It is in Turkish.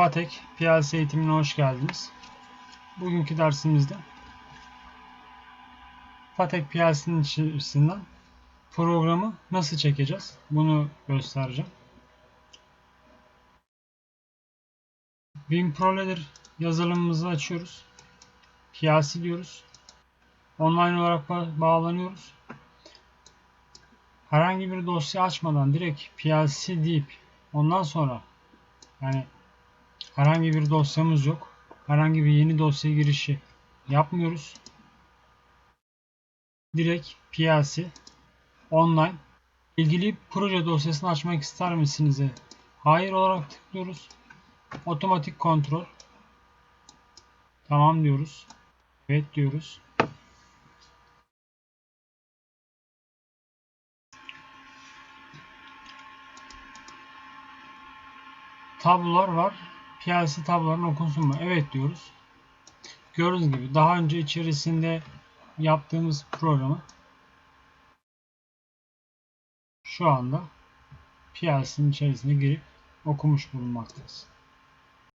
Patek PLC eğitimine hoş geldiniz. Bugünkü dersimizde Patek PLC'nin içerisinden programı nasıl çekeceğiz? Bunu göstereceğim. WinProLader yazılımımızı açıyoruz. PLC diyoruz. Online olarak ba- bağlanıyoruz. Herhangi bir dosya açmadan direkt PLC deyip ondan sonra yani herhangi bir dosyamız yok. Herhangi bir yeni dosya girişi yapmıyoruz. Direkt PLC online ilgili proje dosyasını açmak ister misiniz? Hayır olarak tıklıyoruz. Otomatik kontrol. Tamam diyoruz. Evet diyoruz. tablolar var. PLC tabloların okunsun mu? Evet diyoruz. Gördüğünüz gibi daha önce içerisinde yaptığımız programı şu anda PLC'nin içerisine girip okumuş bulunmaktayız.